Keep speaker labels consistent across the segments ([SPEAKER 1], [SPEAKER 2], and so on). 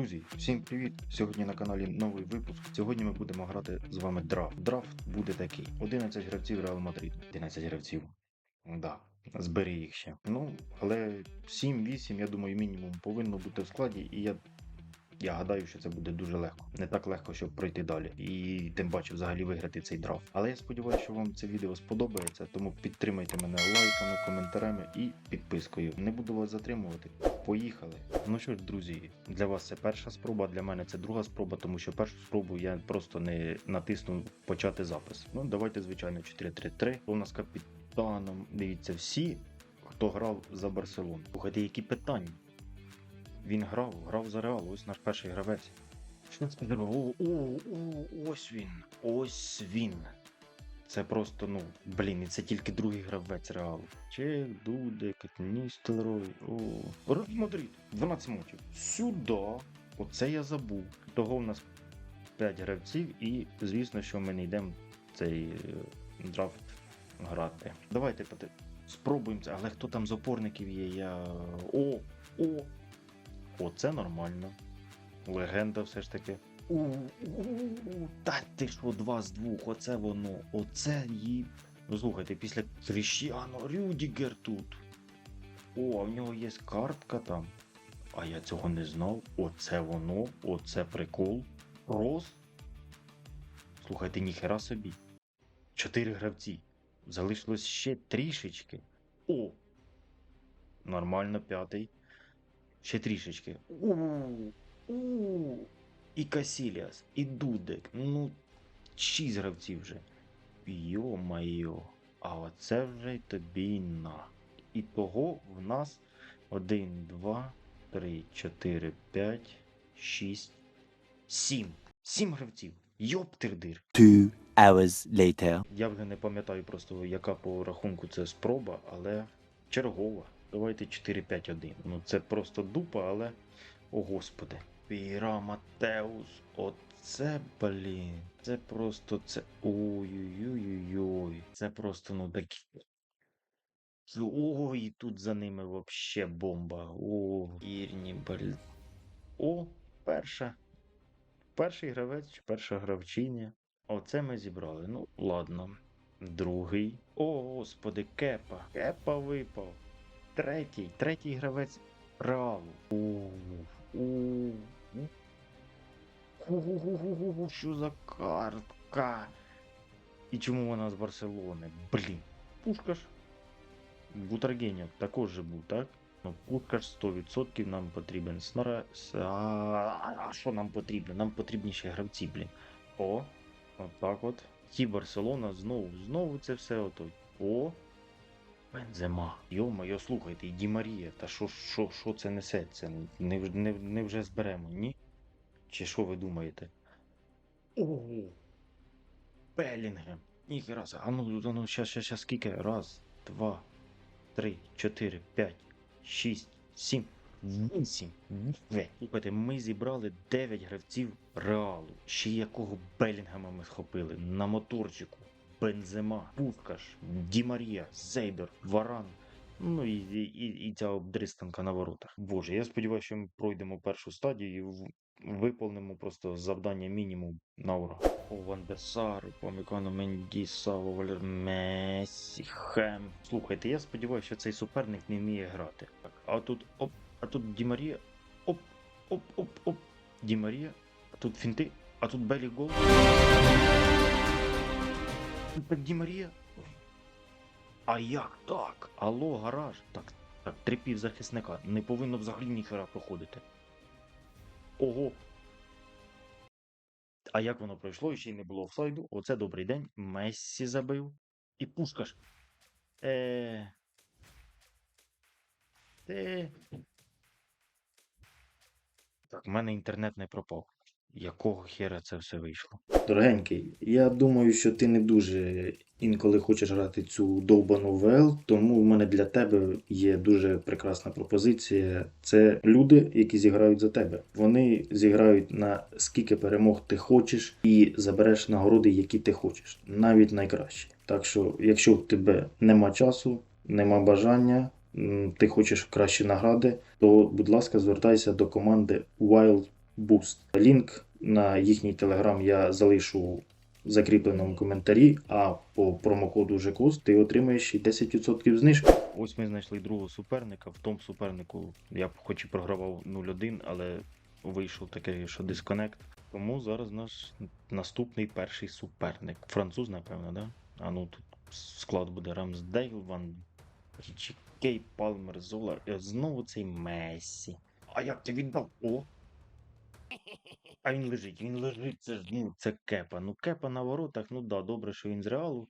[SPEAKER 1] Друзі, всім привіт! Сьогодні на каналі новий випуск. Сьогодні ми будемо грати з вами драфт. Драфт буде такий: 11 гравців Реал Мадрид. 11 гравців. Да, збери їх ще. Ну, але 7-8, я думаю, мінімум повинно бути в складі, і я. Я гадаю, що це буде дуже легко. Не так легко, щоб пройти далі. І тим паче взагалі виграти цей драфт. Але я сподіваюся, що вам це відео сподобається, тому підтримайте мене лайками, коментарями і підпискою. Не буду вас затримувати. Поїхали. Ну що ж, друзі, для вас це перша спроба, для мене це друга спроба, тому що першу спробу я просто не натиснув почати запис. Ну, давайте, звичайно, 4-3-3. У нас капітаном, дивіться, всі, хто грав за Барселону. Слухайте, які питання. Він грав, грав за Реал, ось наш перший гравець. Що це? О, о, о, ось він. Ось він. Це просто, ну, блін, і це тільки другий гравець Реалу. Чек, Дудек, Ністелрой. О. Реал Мадрид. 12 матчів. Сюди. Оце я забув. Того в нас 5 гравців, і звісно, що ми не йдемо цей е, драфт грати. Давайте спробуємо це, але хто там з опорників є? Я. О! О! Оце нормально. Легенда все ж таки. У-у-у, Та ти що, два з двох, оце воно, оце її. Ну слухайте, після Кріщіано Рюдігер тут. О, а в нього є картка там. А я цього не знав. Оце воно, оце прикол. Рос. Слухайте, ніхера собі. Чотири гравці. Залишилось ще трішечки. О! Нормально, п'ятий. Ще трішечки. У-у-у. І Касіліас, і Дудек. Ну, шість гравців вже. Йо-майо. А оце вже й тобі на. І того в нас 1, 2, 3, 4, 5, 6, 7. 7 гравців. Йоптирдир.
[SPEAKER 2] Two hours later.
[SPEAKER 1] Я вже не пам'ятаю просто, яка по рахунку це спроба, але чергова. Давайте 4-5-1. Ну це просто дупа, але. О господи. Піра Матеус. Оце, блін. Це просто це. Ой-ой-ой-ой. Це просто, ну такі. Ой, і тут за ними вообще бомба. О, вірні, блін. О, перша. Перший гравець, чи перша гравчиня. Оце ми зібрали. Ну, ладно. Другий. О, господи, кепа. Кепа випав. Третій. Третій гравець Реалу. У, у, у. Що за картка? І чому вона з Барселони? Блін. Пушкаш. Бутаргенєв також же був, так? Ну, Пушкаш 100% нам потрібен. Снара... А що нам потрібно? Нам потрібні ще гравці, блін. О, отак от. Ті Барселона знову, знову це все ото. О. Бензема. Йо-моє, слухайте, і Ді Марія, та що, що, що це несеться? Не, не, не вже зберемо, ні? Чи що ви думаєте? Ого! Белінгем. Ніхера, а ну, а ну, щас, щас, щас, скільки? Раз, два, три, чотири, п'ять, шість, сім, вісім. Слухайте, ми зібрали 9 гравців Реалу. Ще якого Белінгема ми схопили на моторчику. Бензема, Пускаш, Ді Марія, Зейдер, Варан. Ну і, і, і, ця обдристанка на воротах. Боже, я сподіваюся, що ми пройдемо першу стадію і виповнимо просто завдання мінімум на ура. О, Ван де Сар, Помікано Менді, Саво, Валер Месі, Хем. Слухайте, я сподіваюся, що цей суперник не вміє грати. Так, а тут оп, а тут Ді Марія, оп, оп, оп, оп. Ді Марія, а тут фінти, а тут Белі гол. Тут Ді Марія. А як так? Алло, гараж. Так, так, три півзахисника. Не повинно взагалі ніхера проходити. Ого. А як воно пройшло і ще й не було офсайду? Оце добрий день. Мессі забив. І пушкаш. Е. Те. Так, в мене інтернет не пропав. Якого хера це все вийшло? Дорогенький, я думаю, що ти не дуже інколи хочеш грати цю довбану ВЛ, тому в мене для тебе є дуже прекрасна пропозиція. Це люди, які зіграють за тебе. Вони зіграють на скільки перемог ти хочеш і забереш нагороди, які ти хочеш, навіть найкращі. Так що, якщо в тебе нема часу, нема бажання, ти хочеш кращі награди, то будь ласка, звертайся до команди Wild Boost. Лінк на їхній телеграм я залишу в закріпленому коментарі, а по промокоду ЖКУС ти отримаєш ще 10% знижки. Ось ми знайшли другого суперника. В тому супернику я б хоч і програвав 0-1, але вийшов такий, що дисконект. Тому зараз наш наступний перший суперник. Француз, напевно, да? А ну тут склад буде Рамсдейл, Ван Річі, Кей, Палмер, Зола. І знову цей Мессі. А як ти віддав? О! А він лежить, він лежить, це ж ну, це кепа. Ну, кепа на воротах, ну да, добре, що він з реалу,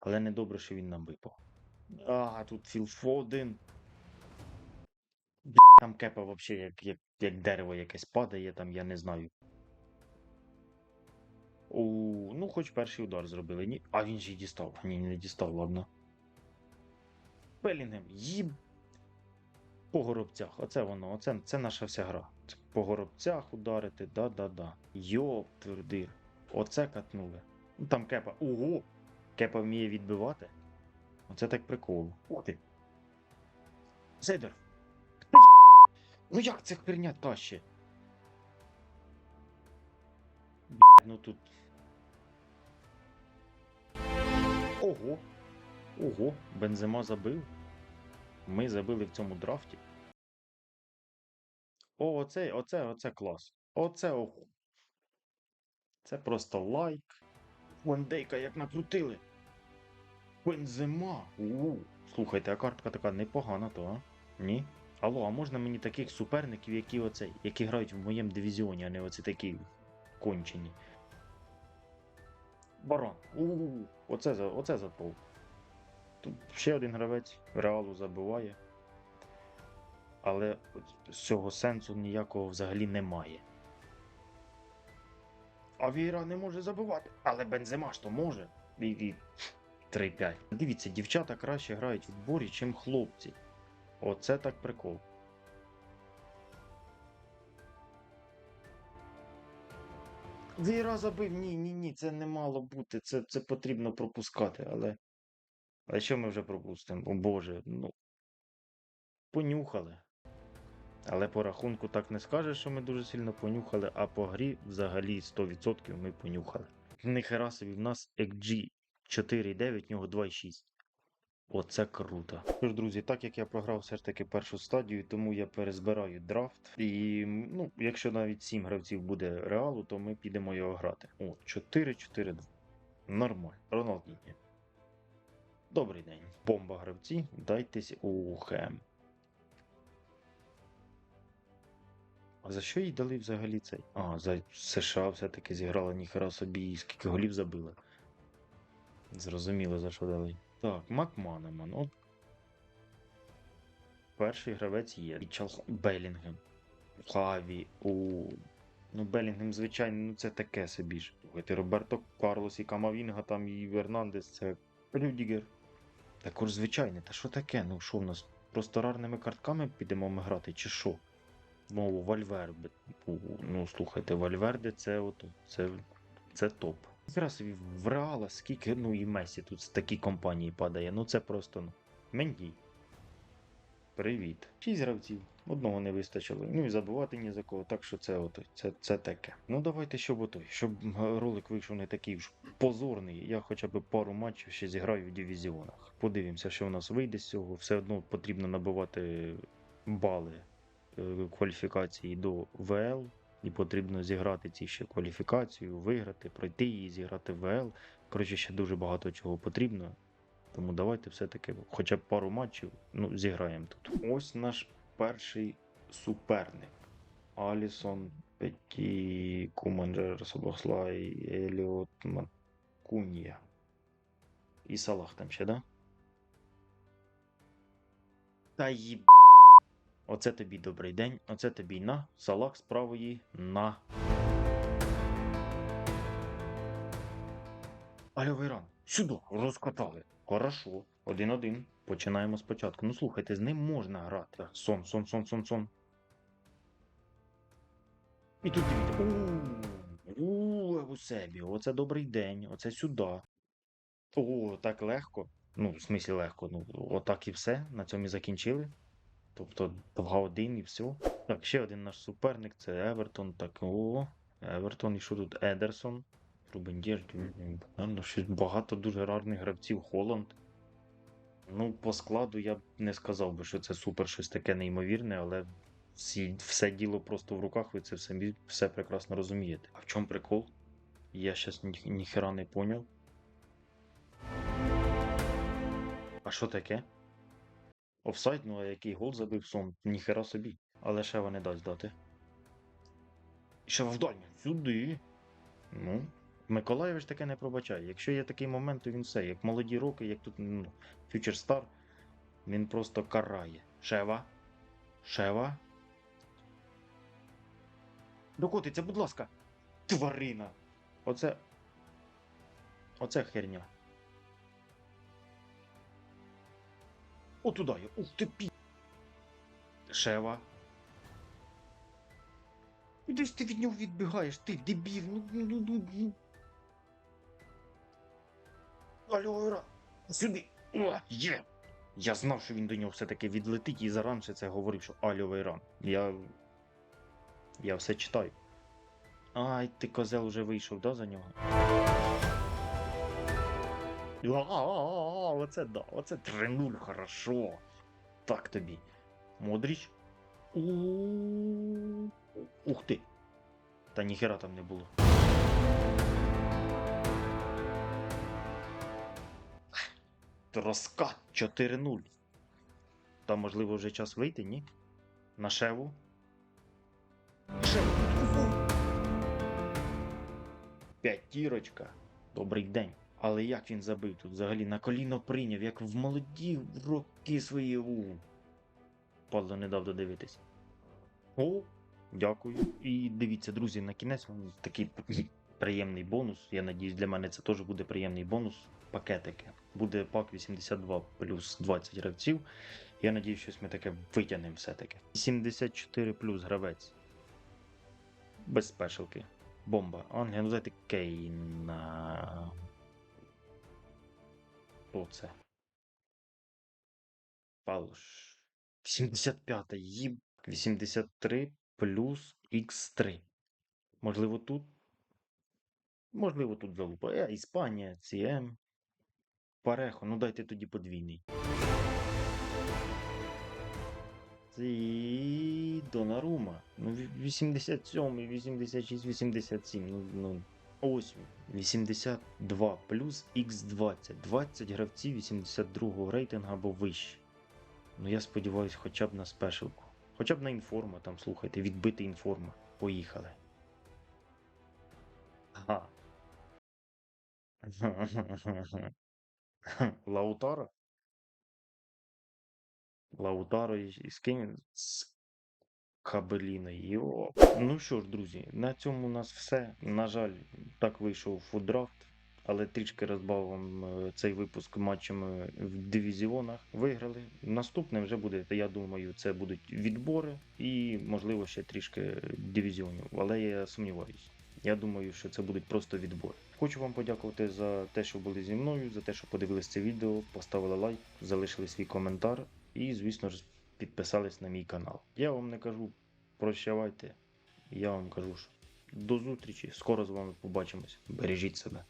[SPEAKER 1] але не добре, що він нам випав. А, тут Філ Фоден. Там кепа взагалі як, як, як дерево якесь падає, там я не знаю. О, ну, хоч перший удар зробили. Ні. А він же й дістав. Ні, не дістав, ладно. Белінгем, їб. По горобцях. Оце воно, оце це наша вся гра. По горобцях ударити, да-да-да. Йоп, твердир. Оце катнули. Ну там кепа. Ого! Кепа вміє відбивати. Оце так прикол. О ти. Зейдер. Та Ну як це херня таще? Б**, Ну тут. Ого. Ого, Бензема забив. Ми забили в цьому драфті. О, оце, оце, оце клас. Оце ого. Це просто лайк. Вандейка як накрутили. Бензема. У. Слухайте, а картка така непогана, то, а? Ні? Алло, а можна мені таких суперників, які оце, які грають в моєму дивізіоні, а не оці такі кончені. Барон. У, оце оце за пол. Тут ще один гравець реалу забиває. Але з цього сенсу ніякого взагалі немає. А Віра не може забивати. Але Бензема ж то може. І 3-5. Дивіться, дівчата краще грають в відборі, чим хлопці. Оце так прикол. Віра забив. Ні, ні, ні, це не мало бути. Це, це потрібно пропускати, але. А що ми вже пропустимо? О Боже, ну. Понюхали. Але по рахунку так не скажеш, що ми дуже сильно понюхали, а по грі взагалі 100% ми понюхали. Ніхера собі, в нас XG 4,9, в нього 2,6. Оце круто. Тож, друзі, так як я програв все ж таки першу стадію, тому я перезбираю драфт. І ну, якщо навіть 7 гравців буде реалу, то ми підемо його грати. О, 4-4-2. Нормально. Роналдіньо. Добрий день. Бомба гравці. Дайтесь ухем. А за що їй дали взагалі цей? А, за США все-таки зіграла ніхера собі, і скільки голів забила. Зрозуміло, за що дали. Так, Макманеман. От. Перший гравець є. І. Белінгем. Хаві. У. Ну, Белінгем, звичайно, ну це таке собі ж. Слухайте, Роберто Карлос і Камавінга там і Вернандес, це Рюдігер. Також звичайне, та що таке? Ну що в нас? Просто рарними картками підемо ми грати, чи що? Мову Вальверде. Ну, слухайте, Вальверде це от, це, це топ. Зараз в Реала скільки, ну і Месі тут з такій компанії падає. Ну це просто ну. Менді. Привіт. Шість гравців. Одного не вистачило. Ну і забувати ні за кого. Так що це ото, це, це таке. Ну давайте, щоб отой, щоб ролик вийшов не такий ж позорний. Я хоча б пару матчів ще зіграю в дивізіонах. Подивимося, що в нас вийде з цього. Все одно потрібно набивати бали кваліфікації до ВЛ. І потрібно зіграти ці ще кваліфікацію, виграти, пройти її, зіграти в ВЛ. Коротше, ще дуже багато чого потрібно. Тому давайте все-таки хоча б пару матчів ну, зіграємо тут. Ось наш перший суперник. Алісон, Петі, Куманджер, Собослай, Еліот, Макунія. І Салах там ще, да? Та їб. Оце тобі добрий день, оце тобі на. Салах з правої на. Алло, Вейран, сюди, розкатали. Хорошо, один-один. Починаємо спочатку. Ну слухайте, з ним можна грати. Сон, сон, сон, сон, сон. І тут дивіться. У себе. Оце добрий день, оце сюди. О, так легко. Ну, в смислі легко. Ну, отак і все. На цьому і закінчили. Тобто 2-1 і все. Так, ще один наш суперник це Евертон. Так, о, Евертон, і що тут? Едерсон, Рубендєр, щось багато дуже гарних гравців. Холланд. Ну, по складу я б не сказав би, що це супер щось таке неймовірне, але всі, все діло просто в руках, ви це самі все прекрасно розумієте. А в чому прикол? Я щас ні, не поняв. А що таке? Офсайд, ну а який гол забив сон? Ніхера собі. Але ще не дасть дати. Ще вдальню. Сюди. Ну, Миколаєвич таке не пробачає. Якщо є такий момент, то він все. Як молоді роки, як тут ну, Future Star, він просто карає. Шева. Шева. Докотиться, будь ласка. Тварина. Оце. Оце херня. Отуда я. Ух ти пі. Шева. Куди ж ти від нього відбігаєш? Ти дебіл. Ну, ну, ну, ну, ну. Алло, Іра. Сюди. Є. Я знав, що він до нього все-таки відлетить і заранше це говорив, що Алло Вейран. Я. Я все читаю. Ай, ти козел уже вийшов, да, за нього? А, Оце да, оце 3-0, хорошо. Так тобі. Модріч. Ух ти. Та ніхера там не було. Розкат 4-0. Та можливо вже час вийти, ні? На шеву. Шеву. П'ятірочка. Добрий день. Але як він забив тут взагалі на коліно прийняв, як в молоді роки свої. У. Падло не дав додивитись. О, дякую. І дивіться, друзі, на кінець такий приємний бонус. Я надіюсь, для мене це теж буде приємний бонус. Пакетики. Буде пак 82 плюс 20 гравців. Я надіюсь, щось ми таке витягнемо все-таки. 74 плюс гравець. Без спешалки. Бомба. Англія, ну дайте Кейна. Хто це? Палош. 85 їб. 83 плюс Х3. Можливо, тут. Можливо, тут залупа. Е, Іспанія, ЦМ. Парехо, ну дайте тоді подвійний. І Донарума. Ну, ві- 87, 86, 87. Ну, ну. Ось 82 плюс Х20. 20 гравців 82 рейтингу або вище. Ну я сподіваюся, хоча б на спешилку. Хоча б на інформа там, слухайте, відбити інформа. Поїхали. Ага. Лаутаро? Лаутаро і, і з ким? З Кабеліною. Йо. Ну що ж, друзі, на цьому у нас все. На жаль, так вийшов фуддрафт, але трішки розбав вам е, цей випуск матчами в дивізіонах. Виграли. Наступне вже буде, я думаю, це будуть відбори і, можливо, ще трішки дивізіонів. Але я сумніваюся. Я думаю, що це будуть просто відбори. Хочу вам подякувати за те, що були зі мною, за те, що подивились це відео, поставили лайк, залишили свій коментар і, звісно ж, підписались на мій канал. Я вам не кажу прощавайте, я вам кажу, що до зустрічі, скоро з вами побачимось. Бережіть себе.